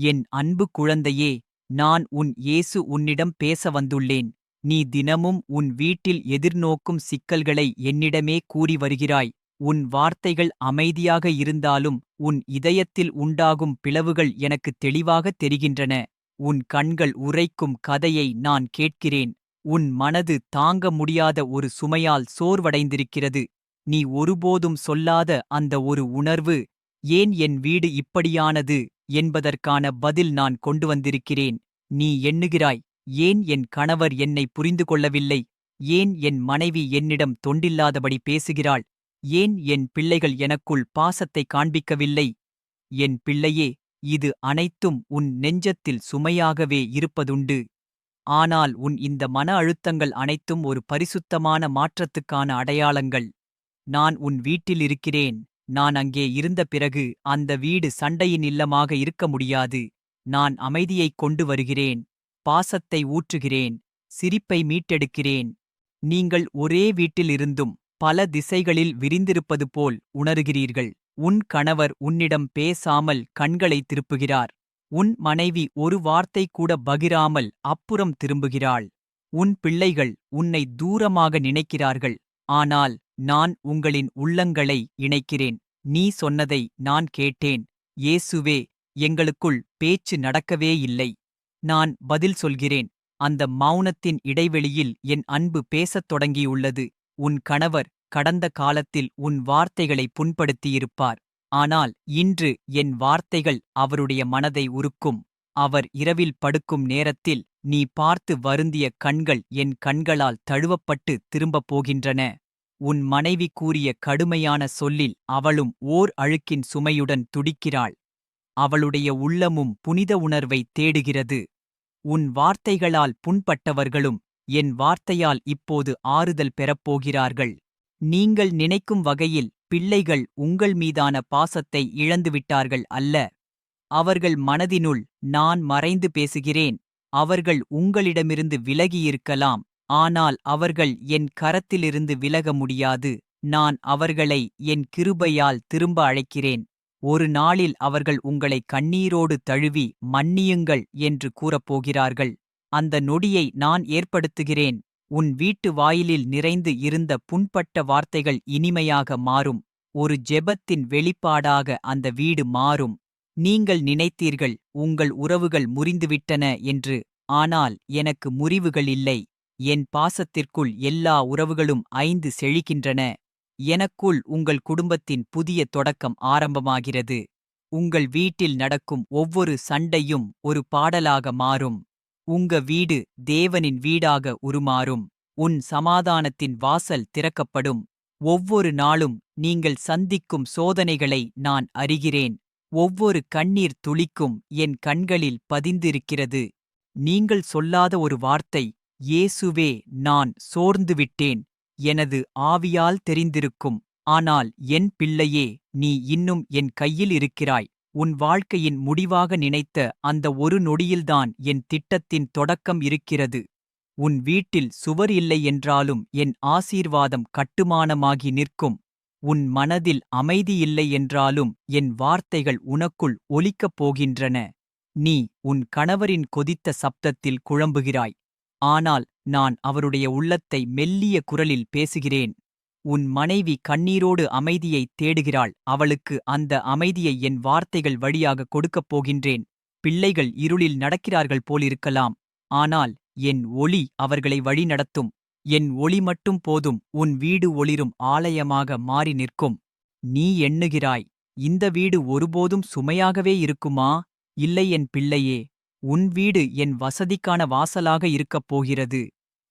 என் அன்பு குழந்தையே நான் உன் இயேசு உன்னிடம் பேச வந்துள்ளேன் நீ தினமும் உன் வீட்டில் எதிர்நோக்கும் சிக்கல்களை என்னிடமே கூறி வருகிறாய். உன் வார்த்தைகள் அமைதியாக இருந்தாலும் உன் இதயத்தில் உண்டாகும் பிளவுகள் எனக்கு தெளிவாக தெரிகின்றன. உன் கண்கள் உரைக்கும் கதையை நான் கேட்கிறேன். உன் மனது தாங்க முடியாத ஒரு சுமையால் சோர்வடைந்திருக்கிறது. நீ ஒருபோதும் சொல்லாத அந்த ஒரு உணர்வு ஏன் என் வீடு இப்படியானது? என்பதற்கான பதில் நான் கொண்டு வந்திருக்கிறேன். நீ எண்ணுகிறாய் ஏன் என் கணவர் என்னை புரிந்து கொள்ளவில்லை? ஏன் என் மனைவி என்னிடம் தொண்டில்லாதபடி பேசுகிறாள்? ஏன் என் பிள்ளைகள் எனக்குள் பாசத்தை காண்பிக்கவில்லை? என் பிள்ளையே இது அனைத்தும் உன் நெஞ்சத்தில் சுமையாகவே இருப்பதுண்டு. ஆனால் உன் இந்த மன அழுத்தங்கள் அனைத்தும் ஒரு பரிசுத்தமான மாற்றத்துக்கான அடையாளங்கள். நான் உன் வீட்டில் இருக்கிறேன். நான் அங்கே இருந்த பிறகு அந்த வீடு சண்டையின் இல்லமாக இருக்க முடியாது. நான் அமைதியைக் கொண்டு வருகிறேன். பாசத்தை ஊற்றுகிறேன். சிரிப்பை மீட்டெடுக்கிறேன். நீங்கள் ஒரே வீட்டிலிருந்தும் பல திசைகளில் விரிந்திருப்பது போல் உணருகிறீர்கள். உன் கணவர் உன்னிடம் பேசாமல் கண்களை திருப்புகிறார். உன் மனைவி ஒரு வார்த்தை கூட பகிராமல் அப்புறம் திரும்புகிறாள். உன் பிள்ளைகள் உன்னை தூரமாக நினைக்கிறார்கள். ஆனால் நான் உங்களின் உள்ளங்களை இணைக்கிறேன். நீ சொன்னதை நான் கேட்டேன். இயேசுவே எங்களுக்குள் பேச்சு நடக்கவே இல்லை. நான் பதில் சொல்கிறேன். அந்த மௌனத்தின் இடைவெளியில் என் அன்பு பேசத் தொடங்கியுள்ளது. உன் கணவர் கடந்த காலத்தில் உன் வார்த்தைகளை புண்படுத்தியிருப்பார். ஆனால் இன்று என் வார்த்தைகள் அவருடைய மனதை உருக்கும். அவர் இரவில் படுக்கும் நேரத்தில் நீ பார்த்து வருந்திய கண்கள் என் கண்களால் தழுவப்பட்டு திரும்பப் போகின்றன. உன் மனைவி கூறிய கடுமையான சொல்லில் அவளும் ஓர் அழுக்கின் சுமையுடன் துடிக்கிறாள். அவளுடைய உள்ளமும் புனித உணர்வை தேடுகிறது. உன் வார்த்தைகளால் புண்பட்டவர்களும் என் வார்த்தையால் இப்போது ஆறுதல் பெறப்போகிறார்கள். நீங்கள் நினைக்கும் வகையில் பிள்ளைகள் உங்கள் மீதான பாசத்தை இழந்துவிட்டார்கள் அல்ல. அவர்கள் மனதினுள் நான் மறைந்து பேசுகிறேன். அவர்கள் உங்களிடமிருந்து விலகியிருக்கலாம். ஆனால் அவர்கள் என் கரத்திலிருந்து விலக முடியாது. நான் அவர்களை என் கிருபையால் திரும்ப அழைக்கிறேன். ஒரு நாளில் அவர்கள் உங்களை கண்ணீரோடு தழுவி மன்னியுங்கள் என்று கூறப்போகிறார்கள். அந்த நொடியை நான் ஏற்படுத்துகிறேன். உன் வீட்டு வாயிலில் நிறைந்து இருந்த புண்பட்ட வார்த்தைகள் இனிமையாக மாறும். ஒரு ஜெபத்தின் வெளிப்பாடாக அந்த வீடு மாறும். நீங்கள் நினைத்தீர்கள் உங்கள் உறவுகள் முறிந்துவிட்டன என்று. ஆனால் எனக்கு முறிவுகள் இல்லை. என் பாசத்திற்குள் எல்லா உறவுகளும் ஐந்து செழிக்கின்றன. எனக்குள் உங்கள் குடும்பத்தின் புதிய தொடக்கம் ஆரம்பமாகிறது. உங்கள் வீட்டில் நடக்கும் ஒவ்வொரு சண்டையும் ஒரு பாடலாக மாறும். உங்க வீடு தேவனின் வீடாக உருமாறும். உன் சமாதானத்தின் வாசல் திறக்கப்படும். ஒவ்வொரு நாளும் நீங்கள் சந்திக்கும் சோதனைகளை நான் அறிகிறேன். ஒவ்வொரு கண்ணீர் துளிக்கும் என் கண்களில் பதிந்திருக்கிறது. நீங்கள் சொல்லாத ஒரு வார்த்தை இயேசுவே நான் சோர்ந்துவிட்டேன். எனது ஆவியால் தெரிந்திருக்கும். ஆனால் என் பிள்ளையே நீ இன்னும் என் கையில் இருக்கிறாய். உன் வாழ்க்கையின் முடிவாக நினைத்த அந்த ஒரு நொடியில்தான் என் திட்டத்தின் தொடக்கம் இருக்கிறது. உன் வீட்டில் சுவர் இல்லை என்றாலும் என் ஆசீர்வாதம் கட்டுமானமாகி நிற்கும். உன் மனதில் அமைதி இல்லை என்றாலும் என் வார்த்தைகள் உனக்குள் ஒலிக்கப் போகின்றன. நீ உன் கணவரின் கொதித்த சப்தத்தில் குழம்புகிறாய். ஆனால் நான் அவருடைய உள்ளத்தை மெல்லிய குரலில் பேசுகிறேன். உன் மனைவி கண்ணீரோடு அமைதியைத் தேடுகிறாள். அவளுக்கு அந்த அமைதியை என் வார்த்தைகள் வழியாக கொடுக்கப் போகின்றேன். பிள்ளைகள் இருளில் நடக்கிறார்கள் போலிருக்கலாம். ஆனால் என் ஒளி அவர்களை வழிநடத்தும் என் ஒளி மட்டும் போதும். உன் வீடு ஒளிரும் ஆலயமாக மாறி நிற்கும். நீ எண்ணுகிறாய் இந்த வீடு ஒருபோதும் சுமையாகவே இருக்குமா? இல்லை என் பிள்ளையே. உன் வீடு என் வசதிக்கான வாசலாக இருக்கப் போகிறது.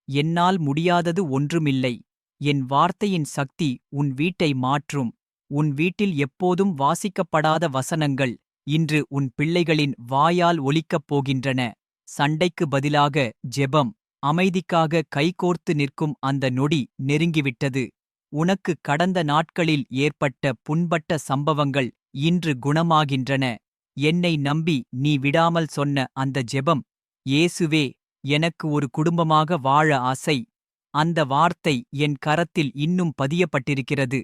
என்னால் முடியாதது ஒன்றுமில்லை. என் வார்த்தையின் சக்தி உன் வீட்டை மாற்றும். உன் வீட்டில் எப்போதும் வாசிக்கப்படாத வசனங்கள் இன்று உன் பிள்ளைகளின் வாயால் ஒலிக்கப் போகின்றன. சண்டைக்கு பதிலாக ஜெபம் அமைதிக்காக கைகோர்த்து நிற்கும் அந்த நொடி நெருங்கிவிட்டது. உனக்கு கடந்த நாட்களில் ஏற்பட்ட புண்பட்ட சம்பவங்கள் இன்று குணமாகின்றன. என்னை நம்பி நீ விடாமல் சொன்ன அந்த ஜெபம் இயேசுவே எனக்கு ஒரு குடும்பமாக வாழ ஆசை. அந்த வார்த்தை என் கரத்தில் இன்னும் பதியப்பட்டிருக்கிறது.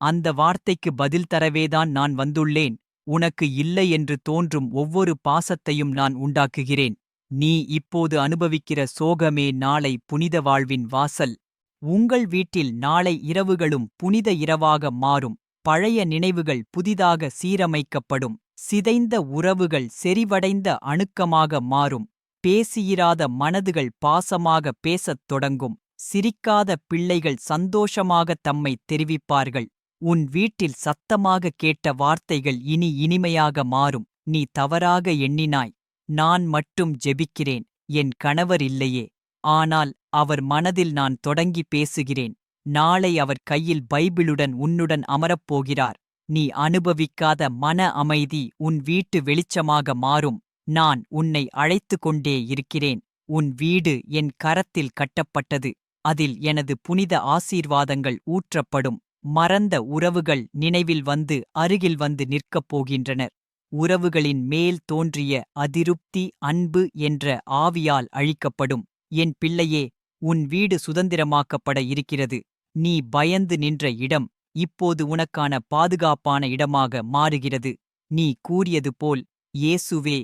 அந்த வார்த்தைக்கு பதில் தரவேதான் நான் வந்துள்ளேன். உனக்கு இல்லை என்று தோன்றும் ஒவ்வொரு பாசத்தையும் நான் உண்டாக்குகிறேன். நீ இப்போது அனுபவிக்கிற சோகமே நாளை புனித வாழ்வின் வாசல். உங்கள் வீட்டில் நாளை இரவுகளும் புனித இரவாக மாறும். பழைய நினைவுகள் புதிதாக சீரமைக்கப்படும். சிதைந்த உறவுகள் செறிவடைந்த அணுக்கமாக மாறும். பேசியிராத மனதுகள் பாசமாக பேசத் தொடங்கும். சிரிக்காத பிள்ளைகள் சந்தோஷமாக தம்மை தெரிவிப்பார்கள். உன் வீட்டில் சத்தமாக கேட்ட வார்த்தைகள் இனி இனிமையாக மாறும். நீ தவறாக எண்ணினாய். நான் மட்டும் ஜெபிக்கிறேன். என் கணவர் இல்லையே. ஆனால் அவர் மனதில் நான் தொடங்கி பேசுகிறேன். நாளை அவர் கையில் பைபிளுடன் உன்னுடன் அமரப்போகிறார் நீ அனுபவிக்காத மன அமைதி உன் வீட்டு வெளிச்சமாக மாறும். நான் உன்னை அழைத்து கொண்டே இருக்கிறேன். உன் வீடு என் கரத்தில் கட்டப்பட்டது. அதில் எனது புனித ஆசீர்வாதங்கள் ஊற்றப்படும். மறந்த உறவுகள் நினைவில் வந்து அருகில் வந்து நிற்கப் போகின்றனர். உறவுகளின் மேல் தோன்றிய அதிருப்தி அன்பு என்ற ஆவியால் அழிக்கப்படும். என் பிள்ளையே உன் வீடு சுதந்திரமாக்கப்பட இருக்கிறது. நீ பயந்து நின்ற இடம். இப்போது உனக்கான பாதுகாப்பான இடமாக மாறுகிறது. நீ கூறியது போல் இயேசுவே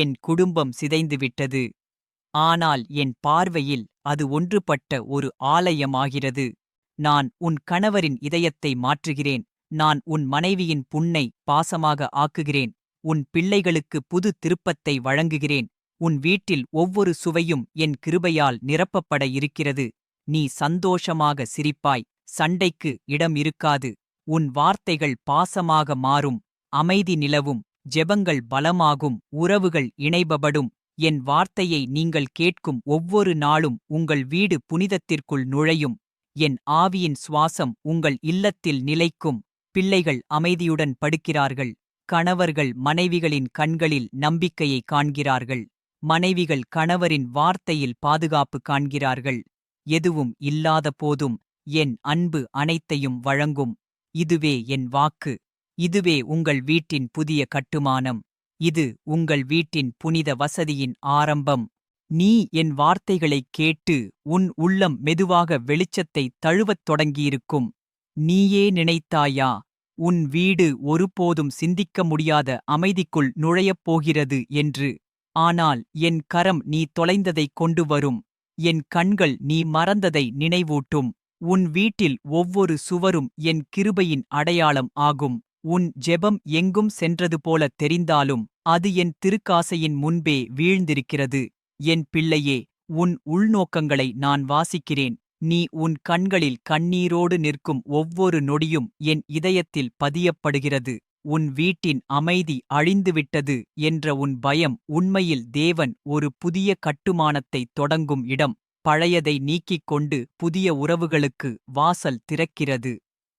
என் குடும்பம் சிதைந்துவிட்டது. ஆனால் என் பார்வையில் அது ஒன்றுபட்ட ஒரு ஆலயமாகிறது. நான் உன் கணவரின் இதயத்தை மாற்றுகிறேன். நான் உன் மனைவியின் புண்ணை பாசமாக ஆக்குகிறேன். உன் பிள்ளைகளுக்கு புது திருப்பத்தை வழங்குகிறேன். உன் வீட்டில் ஒவ்வொரு சுவையும் என் கிருபையால் நிரப்பப்பட இருக்கிறது. நீ சந்தோஷமாக சிரிப்பாய். சண்டைக்கு இடம் இருக்காது. உன் வார்த்தைகள் பாசமாக மாறும். அமைதி நிலவும். ஜெபங்கள் பலமாகும். உறவுகள் இணைபபடும். என் வார்த்தையை நீங்கள் கேட்கும் ஒவ்வொரு நாளும் உங்கள் வீடு புனிதத்திற்குள் நுழையும். என் ஆவியின் சுவாசம் உங்கள் இல்லத்தில் நிலைக்கும். பிள்ளைகள் அமைதியுடன் படுக்கிறார்கள். கணவர்கள் மனைவிகளின் கண்களில் நம்பிக்கையை காண்கிறார்கள். மனைவிகள் கணவரின் வார்த்தையில் பாதுகாப்பு காண்கிறார்கள். எதுவும் இல்லாத போதும் என் அன்பு அனைத்தையும் வழங்கும். இதுவே என் வாக்கு. இதுவே உங்கள் வீட்டின் புதிய கட்டுமானம். இது உங்கள் வீட்டின் புனித வசதியின் ஆரம்பம். நீ என் வார்த்தைகளைக் கேட்டு உன் உள்ளம் மெதுவாக வெளிச்சத்தை தழுவத் தொடங்கியிருக்கும். நீயே நினைத்தாயா? உன் வீடு ஒருபோதும் சிந்திக்க முடியாத அமைதிக்குள் நுழையப் போகிறது என்று. ஆனால் என் கரம் நீ தொலைந்ததைக் கொண்டு வரும். என் கண்கள் நீ மறந்ததை நினைவூட்டும். உன் வீட்டில் ஒவ்வொரு சுவரும் என் கிருபையின் அடையாளம் ஆகும். உன் ஜெபம் எங்கும் சென்றது போல தெரிந்தாலும் அது என் திருக்காசையின் முன்பே வீழ்ந்திருக்கிறது. என் பிள்ளையே உன் உள்நோக்கங்களை நான் வாசிக்கிறேன். நீ உன் கண்களில் கண்ணீரோடு நிற்கும் ஒவ்வொரு நொடியும் என் இதயத்தில் பதியப்படுகிறது. உன் வீட்டின் அமைதி அழிந்துவிட்டது என்ற உன் பயம் உண்மையில் தேவன் ஒரு புதிய கட்டுமானத்தைத் தொடங்கும் இடம். பழையதை நீக்கிக் கொண்டு புதிய உறவுகளுக்கு வாசல் திறக்கிறது.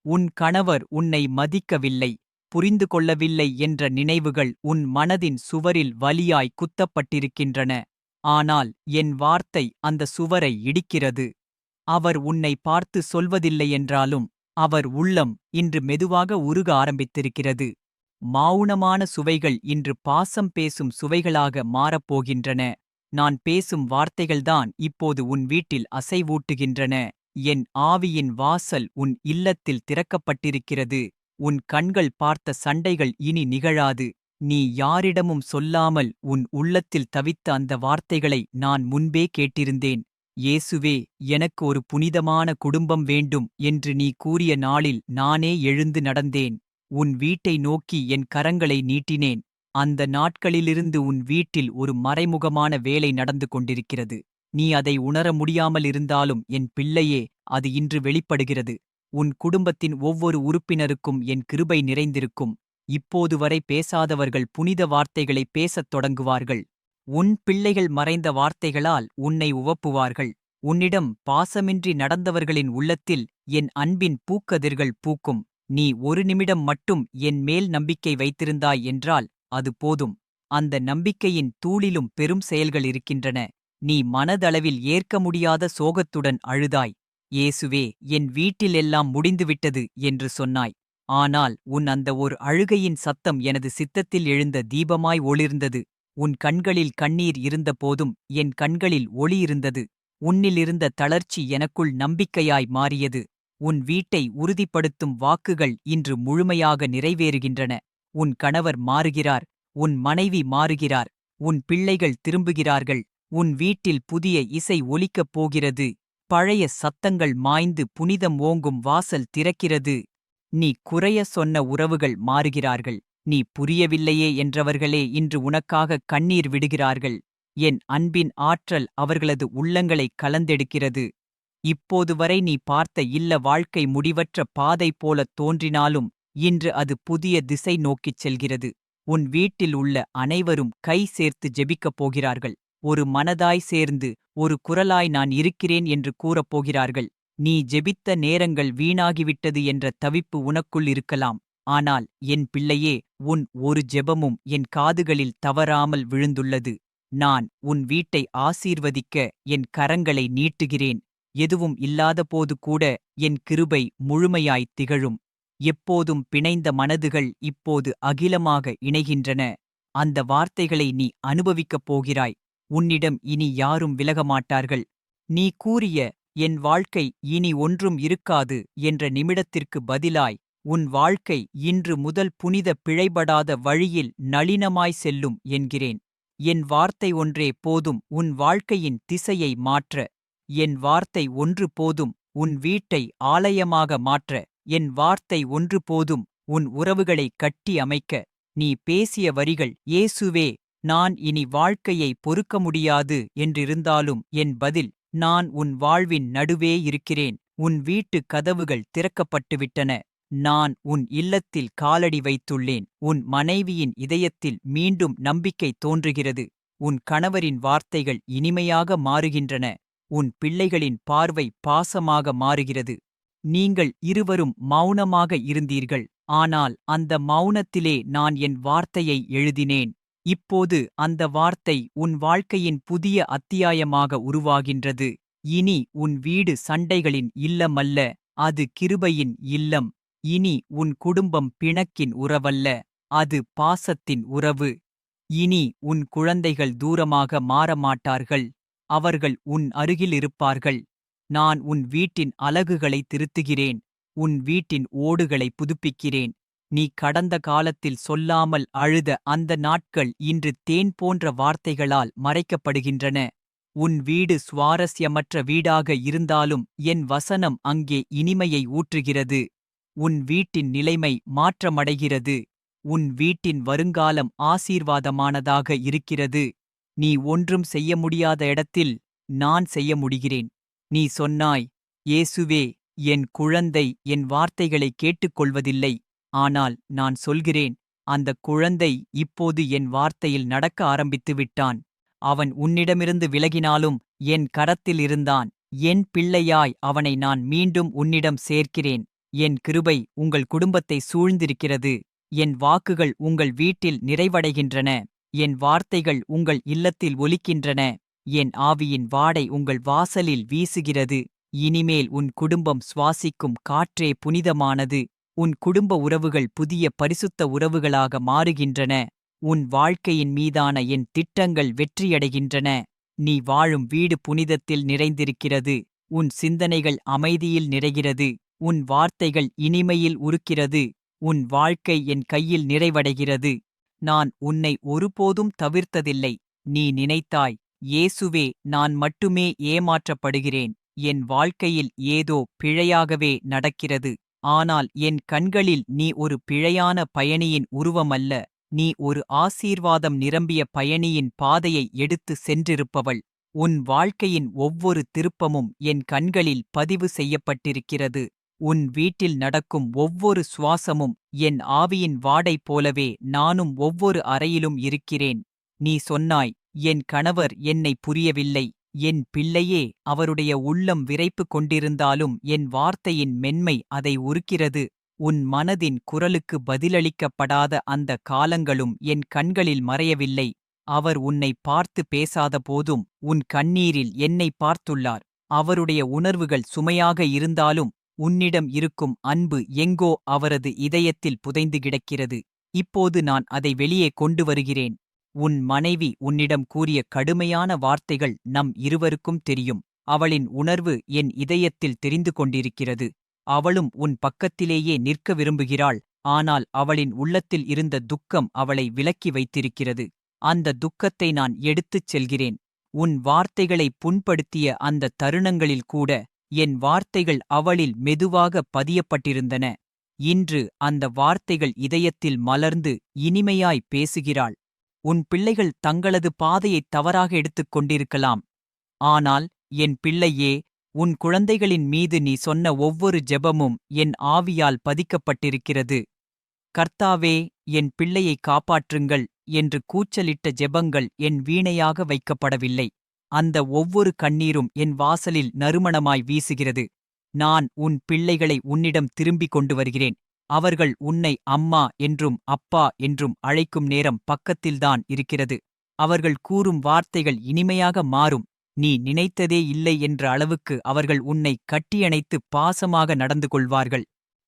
உன் கணவர் உன்னை மதிக்கவில்லை புரிந்து கொள்ளவில்லை என்ற நினைவுகள் உன் மனதின் சுவரில் வலியாய் குத்தப்பட்டிருக்கின்றன. ஆனால் என் வார்த்தை அந்த சுவரை இடிக்கிறது. அவர் உன்னை பார்த்து சொல்வதில்லையென்றாலும் அவர் உள்ளம் இன்று மெதுவாக உருக ஆரம்பித்திருக்கிறது. மௌனமான சுவைகள் இன்று பாசம் பேசும் சுவைகளாக மாறப்போகின்றன நான் பேசும் வார்த்தைகள்தான் இப்போது உன் வீட்டில் அசைவூட்டுகின்றன. என் ஆவியின் வாசல் உன் இல்லத்தில் திறக்கப்பட்டிருக்கிறது. உன் கண்கள் பார்த்த சண்டைகள் இனி நிகழாது. நீ யாரிடமும் சொல்லாமல் உன் உள்ளத்தில் தவித்த அந்த வார்த்தைகளை நான் முன்பே கேட்டிருந்தேன். இயேசுவே எனக்கு ஒரு புனிதமான குடும்பம் வேண்டும் என்று நீ கூறிய நாளில் நானே எழுந்து நடந்தேன். உன் வீட்டை நோக்கி என் கரங்களை நீட்டினேன். அந்த நாட்களிலிருந்து உன் வீட்டில் ஒரு மறைமுகமான வேலை நடந்து கொண்டிருக்கிறது. நீ அதை உணர முடியாமல் இருந்தாலும் என் பிள்ளையே அது இன்று வெளிப்படுகிறது. உன் குடும்பத்தின் ஒவ்வொரு உறுப்பினருக்கும் என் கிருபை நிறைந்திருக்கும். இப்போது வரை பேசாதவர்கள் புனித வார்த்தைகளை பேசத் தொடங்குவார்கள். உன் பிள்ளைகள் மறைந்த வார்த்தைகளால் உன்னை உவப்புவார்கள். உன்னிடம் பாசமின்றி நடந்தவர்களின் உள்ளத்தில் என் அன்பின் பூக்கதிர்கள் பூக்கும். நீ ஒரு நிமிடம் மட்டும் என் மேல் நம்பிக்கை வைத்திருந்தாய் என்றால் அது போதும். அந்த நம்பிக்கையின் தூளிலும் பெரும் செயல்கள் இருக்கின்றன. நீ மனதளவில் ஏற்க முடியாத சோகத்துடன் அழுதாய். இயேசுவே என் வீட்டில் எல்லாம் முடிந்துவிட்டது என்று சொன்னாய். ஆனால் உன் அந்த ஒரு அழுகையின் சத்தம் எனது சித்தத்தில் எழுந்த தீபமாய் ஒளிர்ந்தது. உன் கண்களில் கண்ணீர் இருந்தபோதும் என் கண்களில் ஒளி இருந்தது. உன்னிலிருந்த தளர்ச்சி எனக்குள் நம்பிக்கையாய் மாறியது. உன் வீட்டை உறுதிப்படுத்தும் வாக்குகள் இன்று முழுமையாக நிறைவேறுகின்றன. உன் கணவர் மாறுகிறார் உன் மனைவி மாறுகிறார் உன் பிள்ளைகள் திரும்புகிறார்கள் உன் வீட்டில் புதிய இசை ஒலிக்கப் போகிறது பழைய சத்தங்கள் மாய்ந்து புனிதம் ஓங்கும் வாசல் திறக்கிறது. நீ குறைய சொன்ன உறவுகள் மாறுகிறார்கள் நீ புரியவில்லையே என்றவர்களே இன்று உனக்காக கண்ணீர் விடுகிறார்கள் என் அன்பின் ஆற்றல் அவர்களது உள்ளங்களை கலந்தெடுக்கிறது. இப்போது வரை நீ பார்த்த இல்ல வாழ்க்கை முடிவற்ற பாதை போலத் தோன்றினாலும் இன்று அது புதிய திசை நோக்கிச் செல்கிறது. உன் வீட்டில் உள்ள அனைவரும் கை சேர்த்து ஜெபிக்கப் போகிறார்கள். ஒரு மனதாய் சேர்ந்து ஒரு குரலாய் நான் இருக்கிறேன் என்று கூறப் போகிறார்கள். நீ ஜெபித்த நேரங்கள் வீணாகிவிட்டது என்ற தவிப்பு உனக்குள் இருக்கலாம். ஆனால் என் பிள்ளையே உன் ஒரு ஜெபமும் என் காதுகளில் தவறாமல் விழுந்துள்ளது. நான் உன் வீட்டை ஆசீர்வதிக்க என் கரங்களை நீட்டுகிறேன். எதுவும் இல்லாதபோது கூட என் கிருபை முழுமையாய்த் திகழும். எப்போதும் பிணைந்த மனதுகள் இப்போது அகிலமாக இணைகின்றன. அந்த வார்த்தைகளை நீ அனுபவிக்கப் போகிறாய். உன்னிடம் இனி யாரும் விலகமாட்டார்கள். நீ கூறிய என் வாழ்க்கை இனி ஒன்றும் இருக்காது என்ற நிமிடத்திற்கு பதிலாய் உன் வாழ்க்கை இன்று முதல் புனித பிழைபடாத வழியில் நளினமாய் செல்லும் என்கிறேன். என் வார்த்தை ஒன்றே போதும் உன் வாழ்க்கையின் திசையை மாற்ற. என் வார்த்தை ஒன்று போதும் உன் வீட்டை ஆலயமாக மாற்ற. என் வார்த்தை ஒன்று போதும் உன் உறவுகளை கட்டி அமைக்க. நீ பேசிய வரிகள் ஏசுவே நான் இனி வாழ்க்கையை பொறுக்க முடியாது என்றிருந்தாலும் என் பதில் நான் உன் வாழ்வின் நடுவே இருக்கிறேன் உன் வீட்டு கதவுகள் திறக்கப்பட்டுவிட்டன நான் உன் இல்லத்தில் காலடி வைத்துள்ளேன் உன் மனைவியின் இதயத்தில் மீண்டும் நம்பிக்கை தோன்றுகிறது உன் கணவரின் வார்த்தைகள் இனிமையாக மாறுகின்றன உன் பிள்ளைகளின் பார்வை பாசமாக மாறுகிறது. நீங்கள் இருவரும் மௌனமாக இருந்தீர்கள். ஆனால் அந்த மௌனத்திலே நான் என் வார்த்தையை எழுதினேன். இப்போது அந்த வார்த்தை உன் வாழ்க்கையின் புதிய அத்தியாயமாக உருவாகின்றது. இனி உன் வீடு சண்டைகளின் இல்லமல்ல அது கிருபையின் இல்லம். இனி உன் குடும்பம் பிணக்கின் உறவல்ல அது பாசத்தின் உறவு. இனி உன் குழந்தைகள் தூரமாக மாறமாட்டார்கள் அவர்கள் உன் அருகிலிருப்பார்கள் நான் உன் வீட்டின் அலகுகளை திருத்துகிறேன் உன் வீட்டின் ஓடுகளை புதுப்பிக்கிறேன். நீ கடந்த காலத்தில் சொல்லாமல் அழுத அந்த நாட்கள் இன்று தேன் போன்ற வார்த்தைகளால் மறைக்கப்படுகின்றன. உன் வீடு சுவாரஸ்யமற்ற வீடாக இருந்தாலும் என் வசனம் அங்கே இனிமையை ஊற்றுகிறது. உன் வீட்டின் நிலைமை மாற்றமடைகிறது. உன் வீட்டின் வருங்காலம் ஆசீர்வாதமானதாக இருக்கிறது. நீ ஒன்றும் செய்ய முடியாத இடத்தில் நான் செய்ய முடிகிறேன். நீ சொன்னாய் இயேசுவே என் குழந்தை என் வார்த்தைகளை கேட்டுக்கொள்வதில்லை. ஆனால் நான் சொல்கிறேன் அந்த குழந்தை இப்போது என் வார்த்தையில் நடக்க ஆரம்பித்து விட்டான் அவன் உன்னிடமிருந்து விலகினாலும் என் கரத்தில் இருந்தான். என் பிள்ளையாய் அவனை நான் மீண்டும் உன்னிடம் சேர்க்கிறேன். என் கிருபை உங்கள் குடும்பத்தை சூழ்ந்திருக்கிறது. என் வாக்குகள் உங்கள் வீட்டில் நிறைவடைகின்றன. என் வார்த்தைகள் உங்கள் இல்லத்தில் ஒலிக்கின்றன. என் ஆவியின் வாடை உங்கள் வாசலில் வீசுகிறது. இனிமேல் உன் குடும்பம் சுவாசிக்கும் காற்றே புனிதமானது. உன் குடும்ப உறவுகள் புதிய பரிசுத்த உறவுகளாக மாறுகின்றன. உன் வாழ்க்கையின் மீதான என் திட்டங்கள் வெற்றியடைகின்றன. நீ வாழும் வீடு புனிதத்தில் நிறைந்திருக்கிறது. உன் சிந்தனைகள் அமைதியில் நிறைகிறது. உன் வார்த்தைகள் இனிமையில் உருக்கிறது. உன் வாழ்க்கை என் கையில் நிறைவடைகிறது. நான் உன்னை ஒருபோதும் தவிர்த்ததில்லை. நீ நினைத்தாய் இயேசுவே நான் மட்டுமே ஏமாற்றப்படுகிறேன். என் வாழ்க்கையில் ஏதோ பிழையாகவே நடக்கிறது. ஆனால் என் கண்களில் நீ ஒரு பிழையான பயணியின் உருவமல்ல. நீ ஒரு ஆசீர்வாதம் நிரம்பிய பயணியின் பாதையை எடுத்து சென்றிருப்பவள். உன் வாழ்க்கையின் ஒவ்வொரு திருப்பமும் என் கண்களில் பதிவு செய்யப்பட்டிருக்கிறது. உன் வீட்டில் நடக்கும் ஒவ்வொரு சுவாசமும் என் ஆவியின் வாடை போலவே நானும் ஒவ்வொரு அறையிலும் இருக்கிறேன். நீ சொன்னாய் என் கணவர் என்னை புரியவில்லை. என் பிள்ளையே அவருடைய உள்ளம் விரைப்பு கொண்டிருந்தாலும் என் வார்த்தையின் மென்மை அதை உருக்கிறது. உன் மனதின் குரலுக்கு பதிலளிக்கப்படாத அந்த காலங்களும் என் கண்களில் மறையவில்லை. அவர் உன்னை பார்த்து பேசாத போதும் உன் கண்ணீரில் என்னை பார்த்துள்ளார். அவருடைய உணர்வுகள் சுமையாக இருந்தாலும் உன்னிடம் இருக்கும் அன்பு எங்கோ அவரது இதயத்தில் புதைந்து கிடக்கிறது. இப்போது நான் அதை வெளியே கொண்டு வருகிறேன். உன் மனைவி உன்னிடம் கூறிய கடுமையான வார்த்தைகள் நம் இருவருக்கும் தெரியும். அவளின் உணர்வு என் இதயத்தில் தெரிந்து கொண்டிருக்கிறது. அவளும் உன் பக்கத்திலேயே நிற்க விரும்புகிறாள். ஆனால் அவளின் உள்ளத்தில் இருந்த துக்கம் அவளை விலக்கி வைத்திருக்கிறது. அந்த துக்கத்தை நான் எடுத்துச் செல்கிறேன். உன் வார்த்தைகளை புண்படுத்திய அந்த தருணங்களில் கூட என் வார்த்தைகள் அவளில் மெதுவாக பதியப்பட்டிருந்தன. இன்று அந்த வார்த்தைகள் இதயத்தில் மலர்ந்து இனிமையாய் பேசுகிறாள். உன் பிள்ளைகள் தங்களது பாதையைத் தவறாக எடுத்துக் கொண்டிருக்கலாம். ஆனால் என் பிள்ளையே உன் குழந்தைகளின் மீது நீ சொன்ன ஒவ்வொரு ஜெபமும் என் ஆவியால் பதிக்கப்பட்டிருக்கிறது. கர்த்தாவே என் பிள்ளையை காப்பாற்றுங்கள் என்று கூச்சலிட்ட ஜெபங்கள் என் வீணையாக வைக்கப்படவில்லை. அந்த ஒவ்வொரு கண்ணீரும் என் வாசலில் நறுமணமாய் வீசுகிறது. நான் உன் பிள்ளைகளை உன்னிடம் திரும்பிக் கொண்டு வருகிறேன். அவர்கள் உன்னை அம்மா என்றும் அப்பா என்றும் அழைக்கும் நேரம் பக்கத்தில்தான் இருக்கிறது. அவர்கள் கூறும் வார்த்தைகள் இனிமையாக மாறும். நீ நினைத்ததே இல்லை என்ற அளவுக்கு அவர்கள் உன்னை கட்டியணைத்து பாசமாக நடந்து கொள்வார்கள்.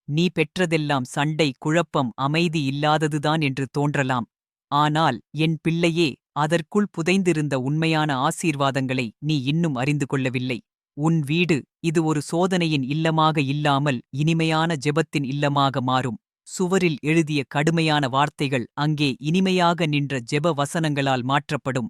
நீ பெற்றதெல்லாம் சண்டை குழப்பம் அமைதி இல்லாததுதான் என்று தோன்றலாம். ஆனால் என் பிள்ளையே அதற்குள் புதைந்திருந்த உண்மையான ஆசீர்வாதங்களை நீ இன்னும் அறிந்து கொள்ளவில்லை. உன் வீடு இது ஒரு சோதனையின் இல்லமாக இல்லாமல் இனிமையான ஜெபத்தின் இல்லமாக மாறும். சுவரில் எழுதிய கடுமையான வார்த்தைகள் அங்கே இனிமையாக நின்ற ஜெப வசனங்களால் மாற்றப்படும்.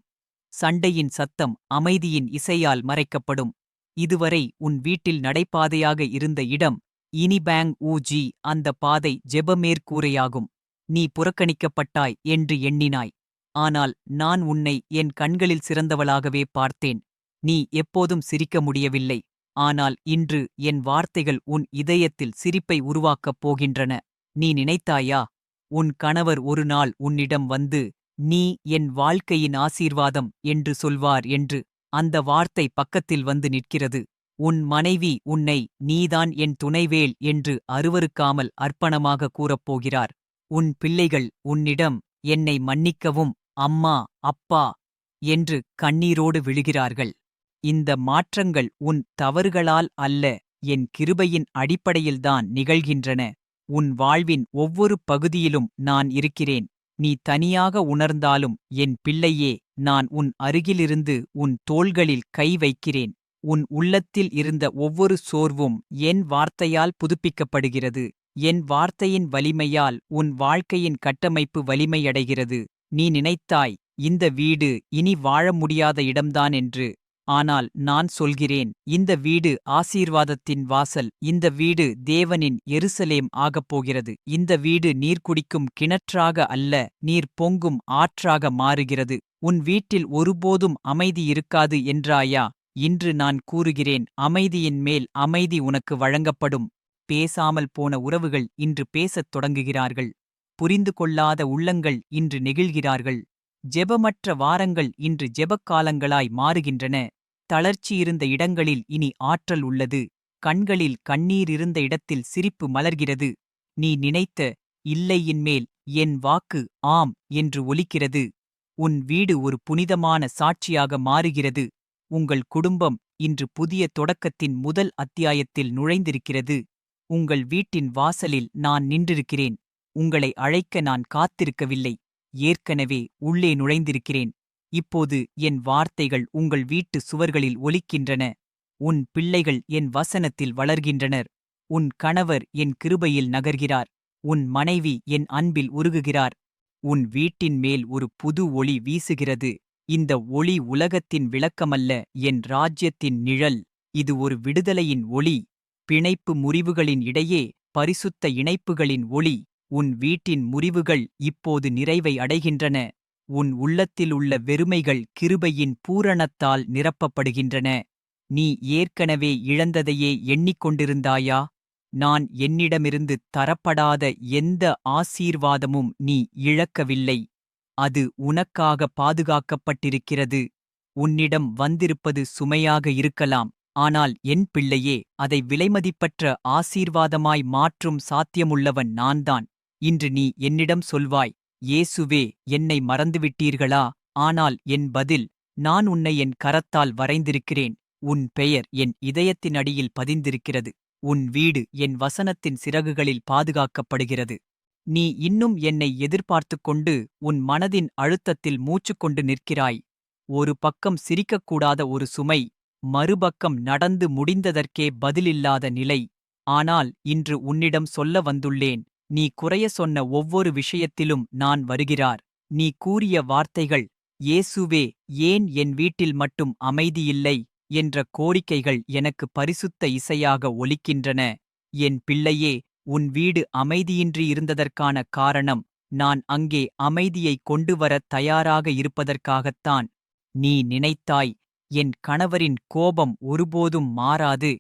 சண்டையின் சத்தம் அமைதியின் இசையால் மறைக்கப்படும். இதுவரை உன் வீட்டில் நடைபாதையாக இருந்த இடம் இனி பேங் ஊஜி அந்த பாதை ஜெபமேற்கூரையாகும். நீ புறக்கணிக்கப்பட்டாய் என்று எண்ணினாய். ஆனால் நான் உன்னை என் கண்களில் சிறந்தவளாகவே பார்த்தேன். நீ எப்போதும் சிரிக்க முடியவில்லை. ஆனால் இன்று என் வார்த்தைகள் உன் இதயத்தில் சிரிப்பை உருவாக்கப் போகின்றன. நீ நினைத்தாயா? உன் கணவர் ஒரு நாள் உன்னிடம் வந்து நீ என் வாழ்க்கையின் ஆசீர்வாதம் என்று சொல்வார் என்று அந்த வார்த்தை பக்கத்தில் வந்து நிற்கிறது. உன் மனைவி உன்னை நீதான் என் துணைவேல் என்று அருவருக்காமல் அர்ப்பணமாக கூறப்போகிறார் உன் பிள்ளைகள் உன்னிடம் என்னை மன்னிக்கவும் அம்மா அப்பா என்று கண்ணீரோடு விழுகிறார்கள். இந்த மாற்றங்கள் உன் தவறுகளால் அல்ல என் கிருபையின் அடிப்படையில்தான் நிகழ்கின்றன. உன் வாழ்வின் ஒவ்வொரு பகுதியிலும் நான் இருக்கிறேன். நீ தனியாக உணர்ந்தாலும் என் பிள்ளையே நான் உன் அருகிலிருந்து உன் தோள்களில் கை வைக்கிறேன். உன் உள்ளத்தில் இருந்த ஒவ்வொரு சோர்வும் என் வார்த்தையால் புதுப்பிக்கப்படுகிறது. என் வார்த்தையின் வலிமையால் உன் வாழ்க்கையின் கட்டமைப்பு வலிமையடைகிறது. நீ நினைத்தாய் இந்த வீடு இனி வாழ முடியாத இடம்தான் என்று. ஆனால் நான் சொல்கிறேன் இந்த வீடு ஆசீர்வாதத்தின் வாசல் இந்த வீடு தேவனின் எருசலேம் ஆகப் போகிறது. இந்த வீடு நீர் குடிக்கும் கிணற்றாக அல்ல நீர் பொங்கும் ஆற்றாக மாறுகிறது. உன் வீட்டில் ஒருபோதும் அமைதி இருக்காது என்றாயா? இன்று நான் கூறுகிறேன் அமைதியின் மேல் அமைதி உனக்கு வழங்கப்படும். பேசாமல் போன உறவுகள் இன்று பேசத் தொடங்குகிறார்கள். புரிந்து கொள்ளாத உள்ளங்கள் இன்று நெகிழ்கிறார்கள். ஜெபமற்ற வாரங்கள் இன்று ஜெபக்காலங்களாய் மாறுகின்றன. தளர்ச்சியிருந்த இடங்களில் இனி ஆற்றல் உள்ளது. கண்களில் கண்ணீர் இருந்த இடத்தில் சிரிப்பு மலர்கிறது. நீ நினைத்த இல்லையின்மேல் என் வாக்கு ஆம் என்று ஒலிக்கிறது. உன் வீடு ஒரு புனிதமான சாட்சியாக மாறுகிறது. உங்கள் குடும்பம் இன்று புதிய தொடக்கத்தின் முதல் அத்தியாயத்தில் நுழைந்திருக்கிறது. உங்கள் வீட்டின் வாசலில் நான் நின்றிருக்கிறேன். உங்களை அழைக்க நான் காத்திருக்கவில்லை. ஏற்கனவே உள்ளே நுழைந்திருக்கிறேன். இப்போது என் வார்த்தைகள் உங்கள் வீட்டு சுவர்களில் ஒலிக்கின்றன. உன் பிள்ளைகள் என் வசனத்தில் வளர்கின்றனர். உன் கணவர் என் கிருபையில் நகர்கிறார். உன் மனைவி என் அன்பில் உருகுகிறார். உன் வீட்டின் மேல் ஒரு புது ஒளி வீசுகிறது. இந்த ஒளி உலகத்தின் விளக்கமல்ல என் ராஜ்யத்தின் நிழல். இது ஒரு விடுதலையின் ஒளி. பிணைப்பு முறிவுகளின் இடையே பரிசுத்த இணைப்புகளின் ஒளி. உன் வீட்டின் முறிவுகள் இப்போது நிறைவை அடைகின்றன. உன் உள்ளத்திலுள்ள வெறுமைகள் கிருபையின் பூரணத்தால் நிரப்பப்படுகின்றன. நீ ஏற்கனவே இழந்ததையே எண்ணிக்கொண்டிருந்தாயா? நான் என்னிடமிருந்து தரப்படாத எந்த ஆசீர்வாதமும் நீ இழக்கவில்லை. அது உனக்காக பாதுகாக்கப்பட்டிருக்கிறது. உன்னிடம் வந்திருப்பது சுமையாக இருக்கலாம். ஆனால் என் பிள்ளையே அதை விலைமதிப்பற்ற ஆசீர்வாதமாய் மாற்றும் சாத்தியமுள்ளவன் நான்தான். இன்று நீ என்னிடம் சொல்வாய் இயேசுவே என்னை மறந்துவிட்டீர்களா? ஆனால் என் பதில் நான் உன்னை என் கரத்தால் வரைந்திருக்கிறேன். உன் பெயர் என் இதயத்தின் அடியில் பதிந்திருக்கிறது. உன் வீடு என் வசனத்தின் சிறகுகளில் பாதுகாக்கப்படுகிறது. நீ இன்னும் என்னை எதிர்பார்த்துக் கொண்டு உன் மனதின் அழுத்தத்தில் மூச்சுக்கொண்டு நிற்கிறாய். ஒரு பக்கம் சிரிக்கக்கூடாத ஒரு சுமை மறுபக்கம் நடந்து முடிந்ததற்கே பதிலில்லாத நிலை. ஆனால் இன்று உன்னிடம் சொல்ல வந்துள்ளேன் நீ குறைய சொன்ன ஒவ்வொரு விஷயத்திலும் நான் வருகிறார். நீ கூறிய வார்த்தைகள் இயேசுவே ஏன் என் வீட்டில் மட்டும் அமைதியில்லை என்ற கோரிக்கைகள் எனக்கு பரிசுத்த இசையாக ஒலிக்கின்றன. என் பிள்ளையே உன் வீடு அமைதியின்றி இருந்ததற்கான காரணம் நான் அங்கே அமைதியை கொண்டு வரத் தயாராக இருப்பதற்காகத்தான். நீ நினைத்தாய் என் கணவரின் கோபம் ஒருபோதும் மாறாது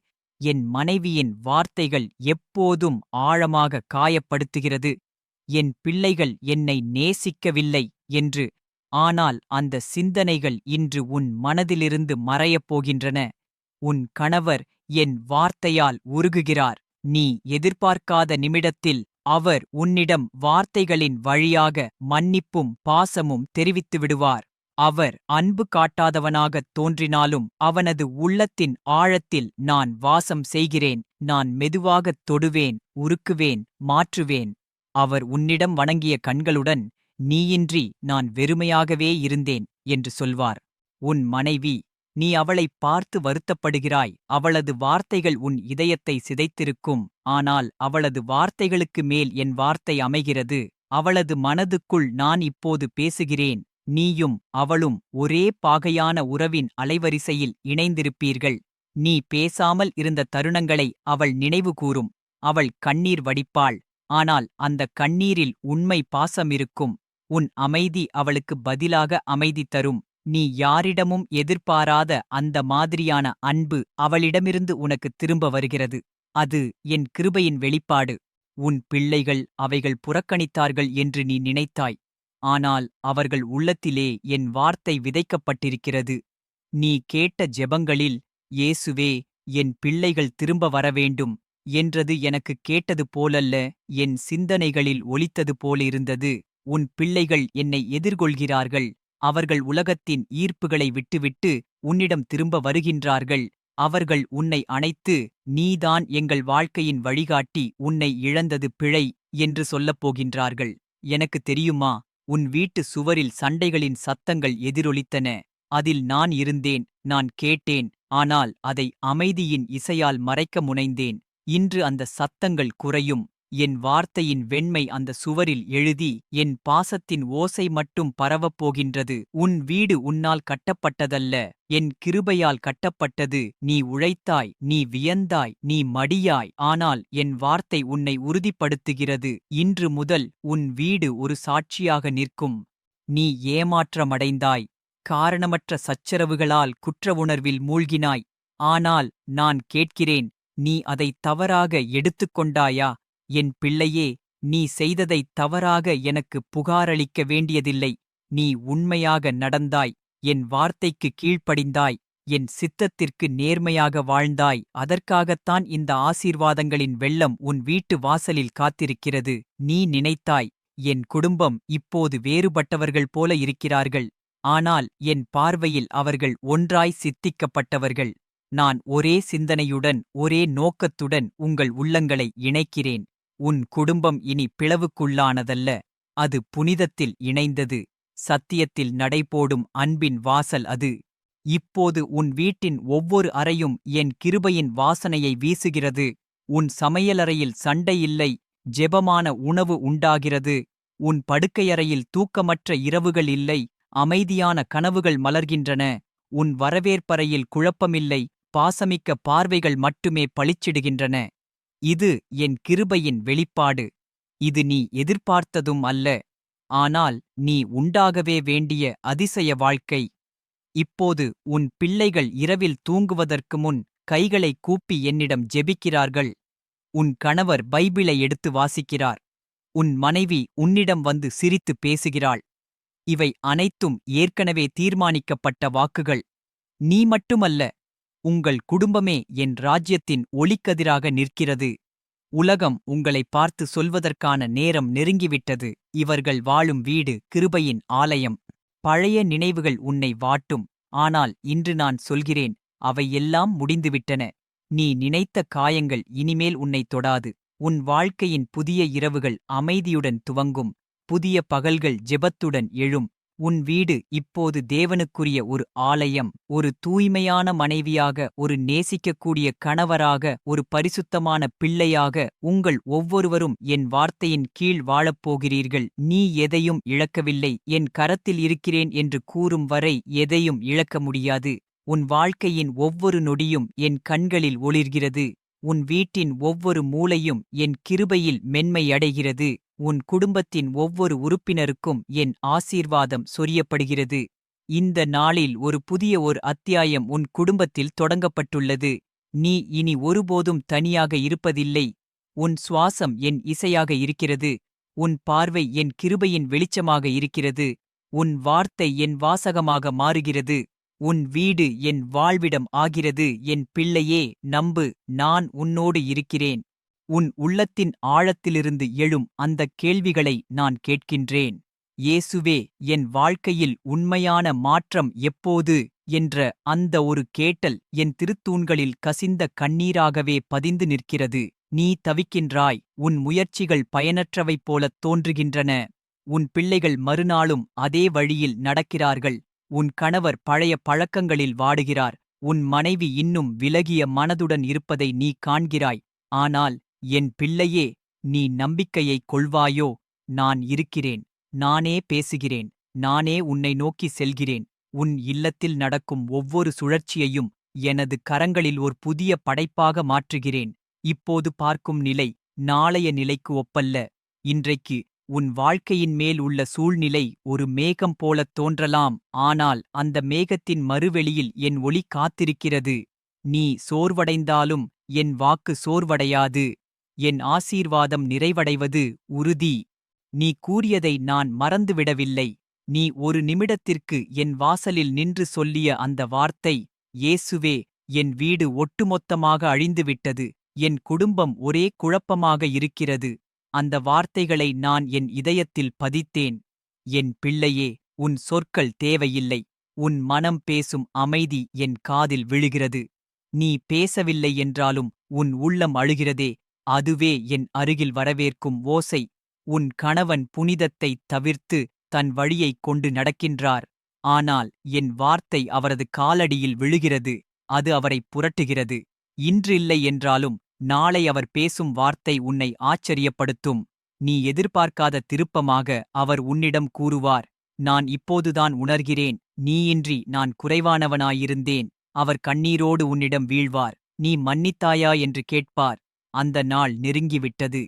என் மனைவியின் வார்த்தைகள் எப்போதும் ஆழமாக காயப்படுத்துகிறது. என் பிள்ளைகள் என்னை நேசிக்கவில்லை என்று ஆனால் அந்த சிந்தனைகள் இன்று உன் மனதிலிருந்து மறையப் போகின்றன. உன் கணவர் என் வார்த்தையால் உருகுகிறார். நீ எதிர்பார்க்காத நிமிடத்தில் அவர் உன்னிடம் வார்த்தைகளின் வழியாக மன்னிப்பும் பாசமும் தெரிவித்து விடுவார் அவர் அன்பு காட்டாதவனாகத் தோன்றினாலும் அவனது உள்ளத்தின் ஆழத்தில் நான் வாசம் செய்கிறேன் நான் மெதுவாகத் தொடுவேன் உருக்குவேன் மாற்றுவேன். அவர் உன்னிடம் வணங்கிய கண்களுடன் நீயின்றி நான் வெறுமையாகவே இருந்தேன் என்று சொல்வார். உன் மனைவி நீ அவளைப் பார்த்து வருத்தப்படுகிறாய் அவளது வார்த்தைகள் உன் இதயத்தை சிதைத்திருக்கும் ஆனால் அவளது வார்த்தைகளுக்கு மேல் என் வார்த்தை அமைகிறது அவளது மனதுக்குள் நான் இப்போது பேசுகிறேன் நீயும் அவளும் ஒரே பாகையான உறவின் அலைவரிசையில் இணைந்திருப்பீர்கள். நீ பேசாமல் இருந்த தருணங்களை அவள் நினைவுகூரும் அவள் கண்ணீர் வடிப்பாள். ஆனால் அந்த கண்ணீரில் உண்மை பாசமிருக்கும் உன் அமைதி அவளுக்கு பதிலாக அமைதி தரும். நீ யாரிடமும் எதிர்பாராத அந்த மாதிரியான அன்பு அவளிடமிருந்து உனக்கு திரும்ப வருகிறது. அது என் கிருபையின் வெளிப்பாடு. உன் பிள்ளைகள் அவைகள் புறக்கணித்தார்கள் என்று நீ நினைத்தாய். ஆனால் அவர்கள் உள்ளத்திலே என் வார்த்தை விதைக்கப்பட்டிருக்கிறது. நீ கேட்ட ஜெபங்களில் இயேசுவே என் பிள்ளைகள் திரும்ப வரவேண்டும் என்றது எனக்கு கேட்டது போலல்ல என் சிந்தனைகளில் ஒலித்தது போலிருந்தது. உன் பிள்ளைகள் என்னை எதிர்கொள்கிறார்கள். அவர்கள் உலகத்தின் ஈர்ப்புகளை விட்டுவிட்டு உன்னிடம் திரும்ப வருகின்றார்கள். அவர்கள் உன்னை அணைத்து நீதான் எங்கள் வாழ்க்கையின் வழிகாட்டி. உன்னை இழந்தது பிழை என்று சொல்லப் போகின்றார்கள். எனக்கு தெரியுமா? உன் வீட்டு சுவரில் சண்டைகளின் சத்தங்கள் எதிரொலித்தன. அதில் நான் இருந்தேன் நான் கேட்டேன் ஆனால் அதை அமைதியின் இசையால் மறைக்க முனைந்தேன். இன்று அந்த சத்தங்கள் குறையும். என் வார்த்தையின் வெண்மை அந்த சுவரில் எழுதி என் பாசத்தின் ஓசை மட்டும் பரவப் போகின்றது. உன் வீடு உன்னால் கட்டப்பட்டதல்ல என் கிருபையால் கட்டப்பட்டது. நீ உழைத்தாய் நீ வியந்தாய் நீ மடியாய் ஆனால் என் வார்த்தை உன்னை உறுதிப்படுத்துகிறது. இன்று முதல் உன் வீடு ஒரு சாட்சியாக நிற்கும். நீ ஏமாற்றமடைந்தாய் காரணமற்ற சச்சரவுகளால் குற்ற உணர்வில் மூழ்கினாய். ஆனால் நான் கேட்கிறேன் நீ அதை தவறாக எடுத்துக்கொண்டாயா என் பிள்ளையே நீ செய்ததை தவறாக எனக்கு புகாரளிக்க வேண்டியதில்லை. நீ உண்மையாக நடந்தாய் என் வார்த்தைக்கு கீழ்ப்படிந்தாய் என் சித்தத்திற்கு நேர்மையாக வாழ்ந்தாய். அதற்காகத்தான் இந்த ஆசீர்வாதங்களின் வெள்ளம் உன் வீட்டு வாசலில் காத்திருக்கிறது. நீ நினைத்தாய் என் குடும்பம் இப்போது வேறுபட்டவர்கள் போல இருக்கிறார்கள். ஆனால் என் பார்வையில் அவர்கள் ஒன்றாய் சித்திக்கப்பட்டவர்கள். நான் ஒரே சிந்தனையுடன் ஒரே நோக்கத்துடன் உங்கள் உள்ளங்களை இணைக்கிறேன். உன் குடும்பம் இனி பிளவுக்குள்ளானதல்ல. அது புனிதத்தில் இணைந்தது. சத்தியத்தில் நடைபோடும் அன்பின் வாசல் அது. இப்போது உன் வீட்டின் ஒவ்வொரு அறையும் என் கிருபையின் வாசனையை வீசுகிறது. உன் சமையலறையில் சண்டையில்லை ஜெபமான உணவு உண்டாகிறது. உன் படுக்கையறையில் தூக்கமற்ற இரவுகள் இல்லை. அமைதியான கனவுகள் மலர்கின்றன. உன் வரவேற்பறையில் குழப்பமில்லை. பாசமிக்க பார்வைகள் மட்டுமே பளிச்சிடுகின்றன. இது என் கிருபையின் வெளிப்பாடு. இது நீ எதிர்பார்த்ததும் அல்ல. ஆனால் நீ உண்டாகவே வேண்டிய அதிசய வாழ்க்கை. இப்போது உன் பிள்ளைகள் இரவில் தூங்குவதற்கு முன் கைகளை கூப்பி என்னிடம் ஜெபிக்கிறார்கள். உன் கணவர் பைபிளை எடுத்து வாசிக்கிறார். உன் மனைவி உன்னிடம் வந்து சிரித்து பேசுகிறாள். இவை அனைத்தும் ஏற்கனவே தீர்மானிக்கப்பட்ட வாக்குகள். நீ மட்டுமல்ல உங்கள் குடும்பமே என் ராஜ்யத்தின் ஒளிக்கதிராக நிற்கிறது. உலகம் உங்களை பார்த்து சொல்வதற்கான நேரம் நெருங்கிவிட்டது. இவர்கள் வாழும் வீடு கிருபையின் ஆலயம். பழைய நினைவுகள் உன்னை வாட்டும். ஆனால் இன்று நான் சொல்கிறேன் அவை எல்லாம் முடிந்துவிட்டன. நீ நினைத்த காயங்கள் இனிமேல் உன்னை தொடாது. உன் வாழ்க்கையின் புதிய இரவுகள் அமைதியுடன் துவங்கும். புதிய பகல்கள் ஜெபத்துடன் எழும். உன் வீடு இப்போது தேவனுக்குரிய ஒரு ஆலயம் ஒரு தூய்மையான மனைவியாக ஒரு நேசிக்கக்கூடிய கணவராக ஒரு பரிசுத்தமான பிள்ளையாக உங்கள் ஒவ்வொருவரும் என் வார்த்தையின் கீழ் வாழப்போகிறீர்கள். நீ எதையும் இழக்கவில்லை. என் கரத்தில் இருக்கிறேன் என்று கூறும் வரை எதையும் இழக்க முடியாது. உன் வாழ்க்கையின் ஒவ்வொரு நொடியும் என் கண்களில் ஒளிர்கிறது. உன் வீட்டின் ஒவ்வொரு மூலையும் என் கிருபையில் மென்மையடைகிறது. உன் குடும்பத்தின் ஒவ்வொரு உறுப்பினருக்கும் என் ஆசீர்வாதம் சொரியப்படுகிறது. இந்த நாளில் ஒரு புதிய ஒரு அத்தியாயம் உன் குடும்பத்தில் தொடங்கப்பட்டுள்ளது. நீ இனி ஒருபோதும் தனியாக இருப்பதில்லை. உன் சுவாசம் என் இசையாக இருக்கிறது. உன் பார்வை என் கிருபையின் வெளிச்சமாக இருக்கிறது. உன் வார்த்தை என் வாசகமாக மாறுகிறது. உன் வீடு என் வாழ்விடம் ஆகிறது என் பிள்ளையே நம்பு நான் உன்னோடு இருக்கிறேன். உன் உள்ளத்தின் ஆழத்திலிருந்து எழும் அந்தக் கேள்விகளை நான் கேட்கின்றேன். இயேசுவே என் வாழ்க்கையில் உண்மையான மாற்றம் எப்போது? என்ற அந்த ஒரு கேட்டல் என் திருத்தூண்களில் கசிந்த கண்ணீராகவே பதிந்து நிற்கிறது. நீ தவிக்கின்றாய் உன் முயற்சிகள் பயனற்றவை போலத் தோன்றுகின்றன. உன் பிள்ளைகள் மறுநாளும் அதே வழியில் நடக்கிறார்கள். உன் கணவர் பழைய பழக்கங்களில் வாடுகிறார் உன் மனைவி இன்னும் விலகிய மனதுடன் இருப்பதை நீ காண்கிறாய் ஆனால் என் பிள்ளையே நீ நம்பிக்கையைக் கொள்வாயோ நான் இருக்கிறேன் நானே பேசுகிறேன் நானே உன்னை நோக்கி செல்கிறேன் உன் இல்லத்தில் நடக்கும் ஒவ்வொரு சுழற்சியையும் எனது கரங்களில் ஒரு புதிய படைப்பாக மாற்றுகிறேன் இப்போது பார்க்கும் நிலை நாளைய நிலைக்கு ஒப்பல்ல இன்றைக்கு உன் வாழ்க்கையின் மேல் உள்ள சூழ்நிலை ஒரு மேகம் போலத் தோன்றலாம் ஆனால் அந்த மேகத்தின் மறுவெளியில் என் ஒளி காத்திருக்கிறது. நீ சோர்வடைந்தாலும் என் வாக்கு சோர்வடையாது. என் ஆசீர்வாதம் நிறைவடைவது உறுதி. நீ கூறியதை நான் மறந்துவிடவில்லை. நீ ஒரு நிமிடத்திற்கு என் வாசலில் நின்று சொல்லிய அந்த வார்த்தை இயேசுவே என் வீடு ஒட்டுமொத்தமாக அழிந்துவிட்டது. என் குடும்பம் ஒரே குழப்பமாக இருக்கிறது. அந்த வார்த்தைகளை நான் என் இதயத்தில் பதித்தேன். என் பிள்ளையே உன் சொற்கள் தேவையில்லை. உன் மனம் பேசும் அமைதி என் காதில் விழுகிறது. நீ பேசவில்லை என்றாலும் உன் உள்ளம் அழுகிறதே. அதுவே என் அருகில் வரவேற்கும் ஓசை. உன் கணவன் புனிதத்தைத் தவிர்த்து தன் வழியைக் கொண்டு நடக்கின்றார். ஆனால் என் வார்த்தை அவரது காலடியில் விழுகிறது. அது அவரை புரட்டுகிறது. இன்றில்லை என்றாலும் நாளை அவர் பேசும் வார்த்தை உன்னை ஆச்சரியப்படுத்தும். நீ எதிர்பார்க்காத திருப்பமாக அவர் உன்னிடம் கூறுவார். நான் இப்போதுதான் உணர்கிறேன். நீயின்றி நான் குறைவானவனாயிருந்தேன். அவர் கண்ணீரோடு உன்னிடம் வீழ்வார். நீ மன்னித்தாயா என்று கேட்பார். அந்த நாள் நெருங்கிவிட்டது.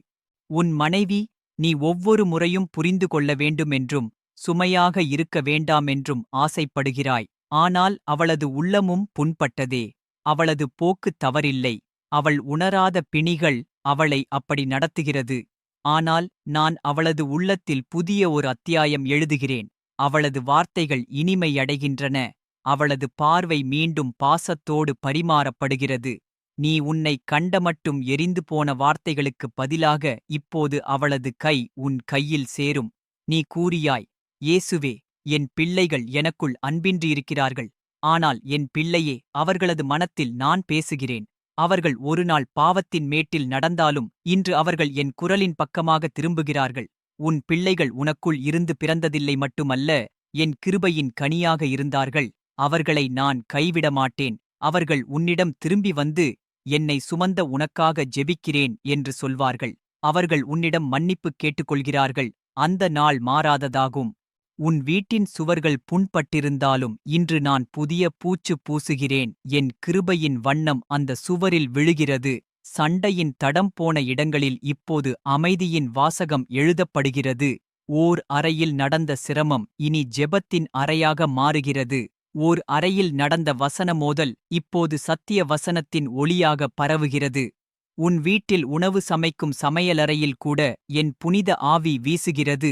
உன் மனைவி நீ ஒவ்வொரு முறையும் புரிந்து கொள்ள வேண்டுமென்றும் சுமையாக இருக்க வேண்டாமென்றும் ஆசைப்படுகிறாய். ஆனால் அவளது உள்ளமும் புண்பட்டதே. அவளது போக்கு தவறில்லை. அவள் உணராத பிணிகள் அவளை அப்படி நடத்துகிறது. ஆனால் நான் அவளது உள்ளத்தில் புதிய ஒரு அத்தியாயம் எழுதுகிறேன். அவளது வார்த்தைகள் இனிமையடைகின்றன. அவளது பார்வை மீண்டும் பாசத்தோடு பரிமாறப்படுகிறது. நீ உன்னை கண்டமட்டும் எரிந்து போன வார்த்தைகளுக்குப் பதிலாக இப்போது அவளது கை உன் கையில் சேரும். நீ கூறியாய் இயேசுவே என் பிள்ளைகள் எனக்குள் அன்பின்றியிருக்கிறார்கள் ஆனால் என் பிள்ளையே அவர்களது மனத்தில் நான் பேசுகிறேன். அவர்கள் ஒருநாள் பாவத்தின் மேட்டில் நடந்தாலும் இன்று அவர்கள் என் குரலின் பக்கமாக திரும்புகிறார்கள். உன் பிள்ளைகள் உனக்குள் இருந்து பிறந்ததில்லை மட்டுமல்ல என் கிருபையின் கனியாக இருந்தார்கள். அவர்களை நான் கைவிட மாட்டேன். அவர்கள் உன்னிடம் திரும்பி வந்து என்னை சுமந்த உனக்காக ஜெபிக்கிறேன் என்று சொல்வார்கள். அவர்கள் உன்னிடம் மன்னிப்பு கேட்டுக்கொள்கிறார்கள். அந்த நாள் மாறாததாகும். உன் வீட்டின் சுவர்கள் புண்பட்டிருந்தாலும் இன்று நான் புதிய பூச்சு பூசுகிறேன். என் கிருபையின் வண்ணம் அந்த சுவரில் விழுகிறது. சண்டையின் தடம் போன இடங்களில் இப்போது அமைதியின் வாசகம் எழுதப்படுகிறது. ஓர் அறையில் நடந்த சிரமம் இனி ஜெபத்தின் அறையாக மாறுகிறது. ஓர் அறையில் நடந்த வசன மோதல் இப்போது சத்திய வசனத்தின் ஒளியாக பரவுகிறது. உன் வீட்டில் உணவு சமைக்கும் சமையலறையில் கூட என் புனித ஆவி வீசுகிறது.